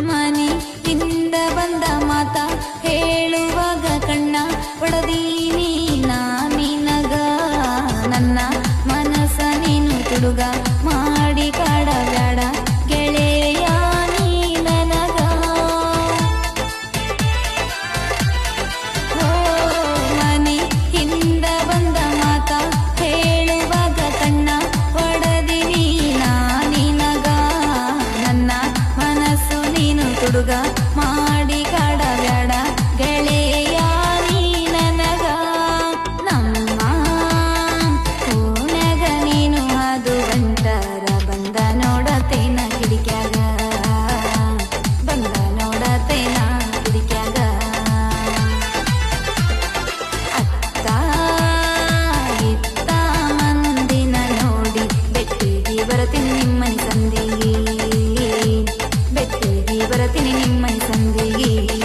ಮನಿ ಇಂದ ಬಂದ ಮಾತ ಹೇಳುವಾಗ ಕಣ್ಣ ಒಡದೀನಿ ನಾನಿನಗ. ನನ್ನ ಮನಸ ನೀನು ತುಡುಗ? சுரத்தினை நிம்மை சந்தியே.